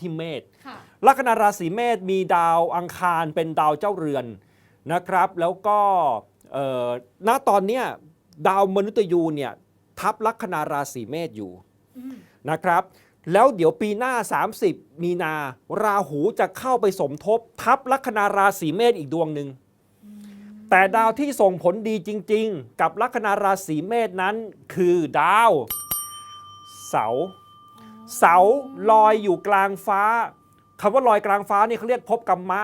ที่เมษค่ะ ลัคนาราศีเมษมีดาวอังคารเป็นดาวเจ้าเรือนนะครับ แล้วก็เอ่อณตอนเนี้ยดาวมนุษยูเนี่ยทับลัคนาราศีเมษอยู่อืมนะครับ แล้วเดี๋ยวปีหน้า 30 มีนาราหูจะเข้าไปสมทบ ทับลัคนาราศีเมษอีกดวงหนึ่ง แต่ดาวที่ส่งผลดีจริง ๆ กับลัคนาราศีเมษนั้นคือดาว เสาร์ เสาลอยอยู่กลางฟ้าคำว่าลอยกลางฟ้านี่เขาเรียกภพกรรมะ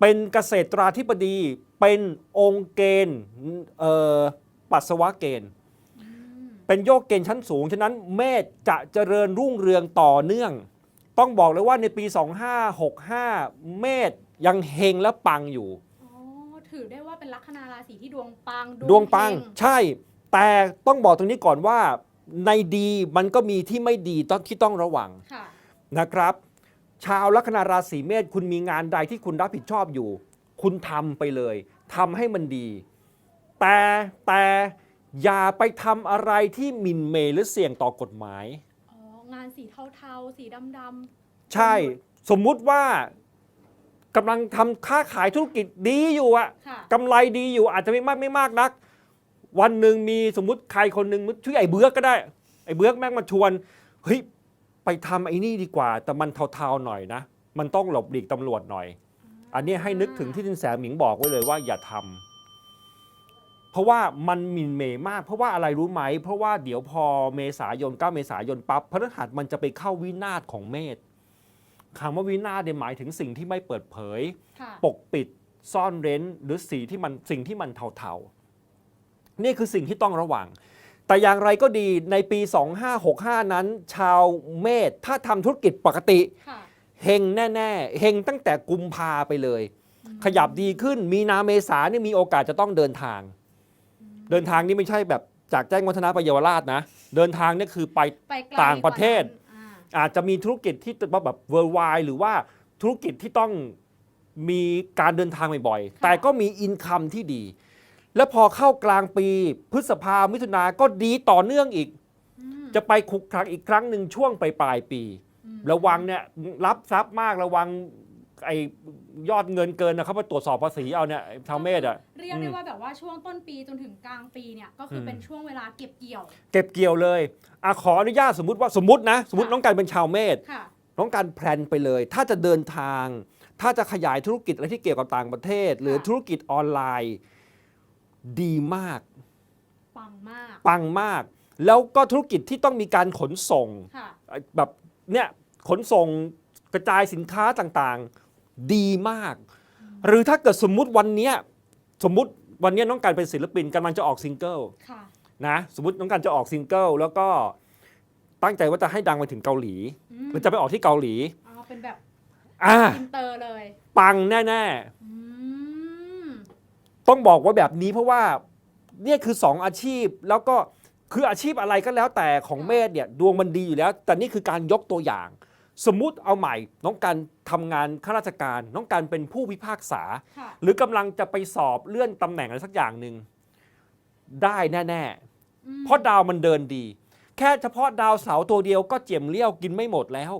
เป็นเกษตราธิบดี เป็นองค์เกณฑ์เอ่อปัสสาวะเกณฑ์เป็นโยกเกณฑ์ชั้นสูง ฉะนั้นเมษจะเจริญรุ่งเรืองต่อเนื่อง ต้องบอกเลยว่าในปี 2565 เมษยังเฮงและปังอยู่อ๋อถือได้ว่าเป็นลัคนาราศีที่ดวงปัง ดวงปังเฮใช่ แต่ต้องบอกตรงนี้ก่อนว่า ในดีมันก็มีที่ไม่ดีต้องที่ต้องระวังค่ะ นะครับ ชาวลัคนาราศีเมษคุณมีงานใดที่คุณรับผิดชอบอยู่ คุณทำไปเลยทำให้มันดี แต่แต่อย่าไปทำอะไรที่หมินเหมหรือเสี่ยงต่อกฎหมาย อ๋อ งานสีเทาๆ สีดำ ใช่ สมมุติว่ากำลังทำค้าขายธุรกิจดีอยู่อะ ๆ ค่ะ กำไรดีอยู่อาจจะไม่มากไม่มากนัก วันหนึ่งมีสมมุติใครคนหนึ่งชื่อไอ้เบือกก็ได้ ไอ้เบือกแม่งมาชวนเฮ้ยไปทำไอ้นี่ดีกว่า แต่มันเทาๆหน่อยนะ มันต้องหลบหลีกตำรวจหน่อย อันนี้ให้นึกถึงที่ทินแสหมิงบอกไว้เลยว่าอย่าทำเพราะว่ามันหมินเหมมาก เพราะว่าอะไรรู้ไหม เพราะว่าเดี๋ยวพอเมษายน 9 เมษายนปั๊บพฤหัสมันจะไปเข้าวินาศของเมษคำว่าวินาศเนี่ยหมายถึงสิ่งที่ไม่เปิดเผยค่ะปกปิดซ่อนเร้นหรือสีที่มันสิ่งที่มันเทาๆ นี่คือสิ่งที่ต้องระวัง แต่อย่างไรก็ดีในปี 2565 นั้น ชาวเมษถ้าทำธุรกิจปกติค่ะเฮงแน่ๆเฮงตั้งแต่กุมภาไปเลย ขยับดีขึ้นมีนาเมษาเนี่ยมีโอกาสจะต้องเดินทาง เดินทางนี่ไม่ใช่แบบจากแจ้งวัฒนะไปเยาวราชนะ เดินทางเนี่ยคือไป ไปไกลต่างประเทศ กว่านั้นอ่าอาจจะมีธุรกิจที่แบบเวอร์ไวหรือว่าธุรกิจที่ต้องมีการเดินทางบ่อยๆ แต่ก็มีอินคัมที่ดี แล้วพอเข้ากลางปีพฤษภามิถุนาก็ดีต่อเนื่องอีกอืมจะไปคุกครั้งอีกครั้งหนึ่งช่วงปลายปลายๆปีอืมระวังเนี่ยรับทรัพย์มากระวังไอ้ยอดเงินเกินนะเขามาตรวจสอบภาษีเอาเนี่ยไอ้ชาวเมธอะเรียกได้ว่าแบบว่าช่วงต้นปีจนถึงกลางปีเนี่ยก็คืออมเป็นช่วงเวลาเก็บเกี่ยว เก็บเกี่ยวเลยอะขออนุญาตสมมติว่าสมมตินะ สมมติค่ะน้องการเป็นชาวเมธค่ะน้องการแพลนไปเลย ถ้าจะเดินทาง ถ้าจะขยายธุรกิจอะไรที่เกี่ยวกับต่างประเทศ หรือค่ะธุรกิจออนไลน์ ดีมาก ปังมาก ปังมาก แล้วก็ธุรกิจที่ต้องมีการขนส่งค่ะ แบบเนี่ยขนส่งกระจายสินค้าต่างๆ ดีมาก หรือถ้าเกิดสมมุติวันเนี้ยสมมุติวันเนี้ยน้องการเป็นศิลปินกำลังจะออกซิงเกิลค่ะ นะสมมติน้องการจะออกซิงเกิลแล้วก็ตั้งใจว่าจะให้ดังไปถึงเกาหลีอืมหรือจะไปออกที่เกาหลีอ๋อเป็นแบบอ่า อินเตอร์เลย ปังแน่ อืมๆ ต้องบอกว่าแบบนี้เพราะว่าเนี่ยคือ 2 อาชีพแล้วก็คืออาชีพอะไรก็แล้วแต่ของเมธเนี่ยดวงมันดีอยู่แล้ว แต่นี่คือการยกตัวอย่าง สมมุติเอาใหม่ น้องการทำงานข้าราชการ น้องการเป็นผู้พิพากษา ค่ะ หรือกำลังจะไปสอบเลื่อนตำแหน่งอะไรสักอย่างหนึ่งได้แน่ อืมๆ เพราะดาวมันเดินดี แค่เฉพาะดาวเสาร์ตัวเดียวก็เจียมเลี้ยวกินไม่หมดแล้ว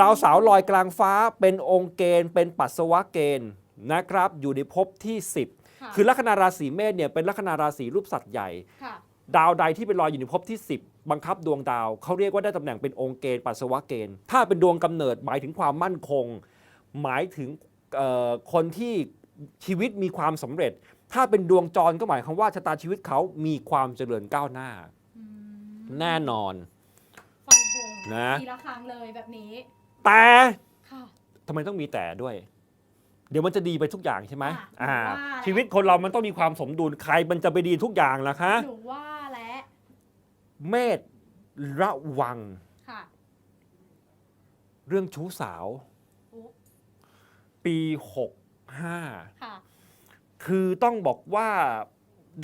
ดาวเสาร์ลอยกลางฟ้าเป็นองค์เกณฑ์เป็นปัสสาวะเกณฑ์ นะครับอยู่ในภพที่ 10ค่ะคือลัคนาราศีเมษเนี่ยเป็นลัคนาราศีรูปสัตว์ใหญ่ค่ะดาวใดที่เป็นลอยอยู่ในภพที่ 10 บังคับดวงดาวเขาเรียกว่าได้ตำแหน่งเป็นองค์เกณฑ์ปัสสาวะเกณฑ์ ถ้าเป็นดวงกำเนิดหมายถึงความมั่นคง หมายถึงเอ่อคนที่ชีวิตมีความสำเร็จ ถ้าเป็นดวงจรก็หมายความว่าชะตาชีวิตเขามีความเจริญก้าวหน้าอืมแน่นอนฟันธงนะทีละครั้งเลยแบบนี้ แต่ค่ะทำไมต้องมีแต่ด้วย เดี๋ยวมันจะดีไปทุกอย่างใช่ไหมอะอ่า ว่าแล้วชีวิตคนเรามันต้องมีความสมดุลใครมันจะไปดีทุกอย่างล่ะคะหนูว่าและเมษระวังค่ะ เรื่องชู้สาว อุ๊ ปี65ค่ะ คือต้องบอกว่า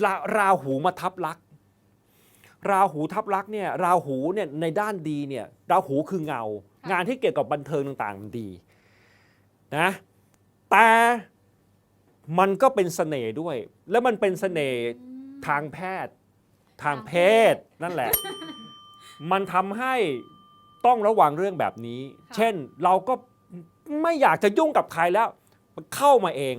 ราราหูมาทับลักษณ์ราหูทับลักษณ์เนี่ยราหูเนี่ยในด้านดีเนี่ยราหูคือเงา ค่ะ งานที่เกี่ยวกับบันเทิงต่างๆมันดีนะ แต่มันก็เป็นเสน่ห์ด้วย แล้วมันเป็นเสน่ห์อืมทางแพทย์ ทางเพทางเพศศนั่นแหละ มันทำให้ต้องระวังเรื่องแบบนี้ะเช่นเราก็ไม่อยากจะยุ่งกับใครแล้ว มันเข้ามาเอง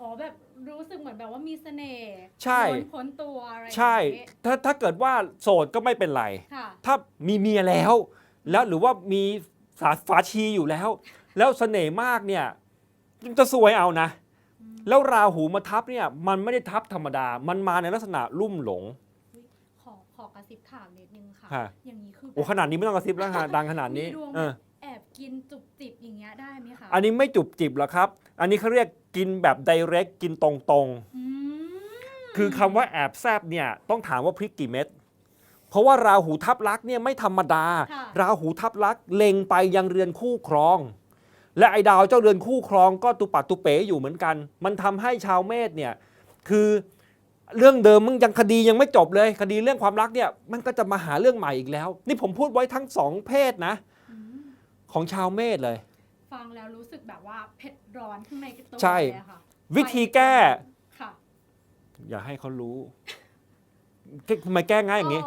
อ๋อแบบรู้สึกเหมือนแบบว่ามีเสน่ห์ใช่พ้นพ้นตัวอะไรอย่างใช่งี้ถ้าถ้าเกิดว่าโสดก็ไม่เป็นไรค่ะถ้ามีเมียแล้ว แล้วหรือว่ามีสาฝาชีอยู่แล้ว แล้วเสน่ห์มากเนี่ยมัน จะสวยเอานะอืมแล้วราหูมาทับเนี่ยมันไม่ได้ทับธรรมดา มันมาในลักษณะลุ่มหลง ขอขอกระซิบถามนิดนึงค่ะค่ะอย่างนี้คือโอ้ขนาดนี้ไม่ต้องกระซิบแล้วฮะดังขนาดนี้มีดวงเอแบอบแอบกินจุบจิบอย่างเงี้ยได้ไหมคะอันนี้ไม่จุบจิบหรอกครับ อันนี้เขาเรียกกินแบบ direct กินตรงๆอืมคือคำว่าแอบแซบเนี่ยต้องถามว่าพริกกี่เม็ด เพราะว่าราหูทับลักษณ์เนี่ยไม่ธรรมดาค่ะราหูทับลักษณ์เล็งไปยังเรือนคู่ครอง และไอ้ดาวเจ้าเรือนคู่ครองก็ตุปัดตุเป๋อยู่เหมือนกัน มันทำให้ชาวเมษเนี่ยคือเรื่องเดิมมึงยังคดียังไม่จบเลย คดีเรื่องความรักเนี่ยมันก็จะมาหาเรื่องใหม่อีกแล้ว นี่ผมพูดไว้ทั้งสองเพศนะอืมของชาวเมษเลย ฟังแล้วรู้สึกแบบว่าเผ็ดร้อนข้างในตัวใช่เลยอะค่ะวิธีแก้ค่ะอย่าให้เขารู้ทำไมแก้ง่ายอย่างนี้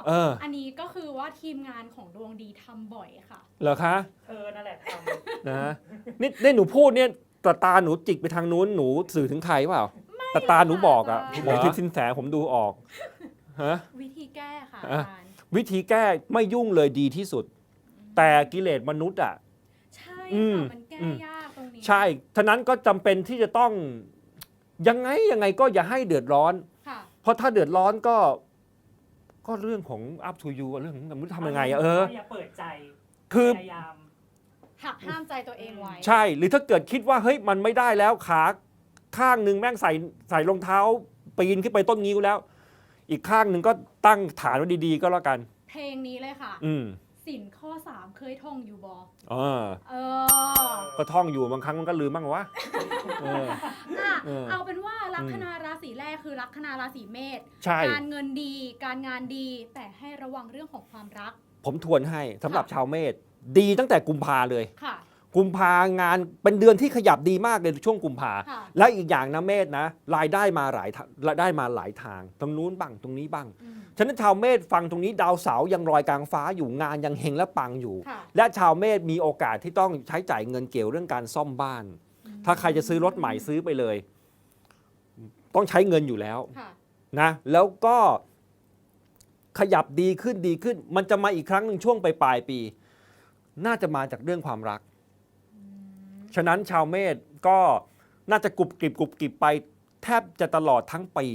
อ๋อเอออันนี้ก็คือว่าทีมงานของดวงดีทำบ่อยค่ะ เหรอคะเธอนั่นแหละทนะ นี่นี่หนูพูดเนี่ยแตาตาหนูจิกไปทางนู้นหนูสื่อถึงใครเปล่าแตาตาหนูบอกอะไม่ผมทิศสินแสผมดูออกฮะ วิธีแก้ค่ะอะอาจารย์วิธีแก้ไม่ยุ่งเลยดีที่สุด แต่กิเลสมนุษย์อะ ใช่อืมค่ะมันแก้อืม ยากตรงนี้ใช่ฉะนั้นก็จำเป็นที่จะต้องยังไงยังไงก็อย่าให้เดือดร้อน ค่ะ เพราะถ้าเดือดร้อนก็ ก็เรื่องของ up to you อะเรื่องของมนุษย์ำทำยังไงอะเอออ ย่าเปิดใจคือ พยายาม หักห้ามใจตัวเองไว้ ใช่ หรือถ้าเกิดคิดว่าเฮ้ยมันไม่ได้แล้วขาข้างหนึ่งแม่งใส่ใส่รองเท้า ปีนขึ้นไปต้นงิ้วแล้ว อีกข้างหนึ่งก็ตั้งฐานไว้ดีๆ ก็แล้วกัน เพลงนี้เลยค่ะ อืม สินข้อ 3 เคยท่องอยู่บอเออเออก็ท่องอยู่บางครั้งมันก็ลืมบ้างวะเออ อะเออเอาเป็นว่าลัคนาราศีแรกคือลัคนาราศีเมษใช่ การเงินดีการงานดี แต่ให้ระวังเรื่องของความรัก ผมทวนให้สำหรับค่ะชาวเมษดีตั้งแต่กุมภาเลย ค่ะ กุมภางานเป็นเดือนที่ขยับดีมากเลยช่วงกุมภาค่ะ และอีกอย่างนะเมษนะรายได้มาหลายทางรายได้มาหลายทางตรงนู้นบ้างตรงนี้บ้าง อืม ฉะนั้นชาวเมษฟังตรงนี้ดาวเสาร์ยังลอยกลางฟ้าอยู่งานยังเฮงและปังอยู่ ค่ะ และชาวเมษมีโอกาสที่ต้องใช้จ่ายเงินเกี่ยวเรื่องการซ่อมบ้าน ถ้าใครจะซื้อรถใหม่ซื้อไปเลย ต้องใช้เงินอยู่แล้ว ค่ะ นะแล้วก็ขยับดีขึ้นดีขึ้น มันจะมาอีกครั้งหนึ่งช่วงปลายปลายปี น่าจะมาจากเรื่องความรักอืม ฉะนั้นชาวเมษก็น่าจะกรุบกริบกรุบกริบไปแทบจะตลอดทั้งปี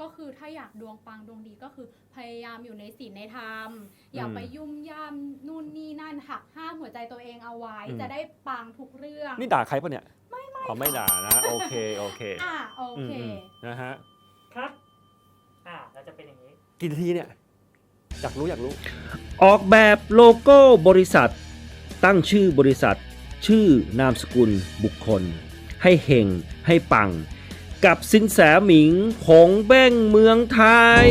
ก็คือถ้าอยากดวงปังดวงดีก็คือพยายามอยู่ในศีลในธรรม อย่าอืมไปยุ่มย่ามนู่นนี่นั่นหักห้ามหัวใจตัวเองเอาไว้ อืม จะได้ปังทุกเรื่อง นี่ด่าใครปะเนี่ยไม่ไม่อ๋อไม่ด่านะ โอเคโอเคอะโออืมเค อืมนะฮะครับ อ่าเราจะเป็นอย่างนี้ กี่นาทีเนี่ยอยากรู้อยากรู้ ออกแบบโลโก้บริษัท ตั้งชื่อบริษัท ชื่อนามสกุลบุคคล ให้เฮงให้ปัง กับสินแสหมิงผงแบ้งเมืองไทย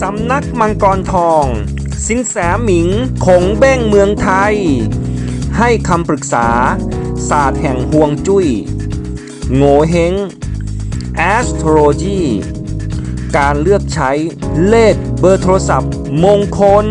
สำนักมังกรทอง สินแสหมิงคงเบ้งเมืองไทย ให้คำปรึกษา ศาสตร์แห่งห่วงจุย้ย โงเฮง astrology การเลือกใช้เลขเบอร์โทรศัพท์มงคล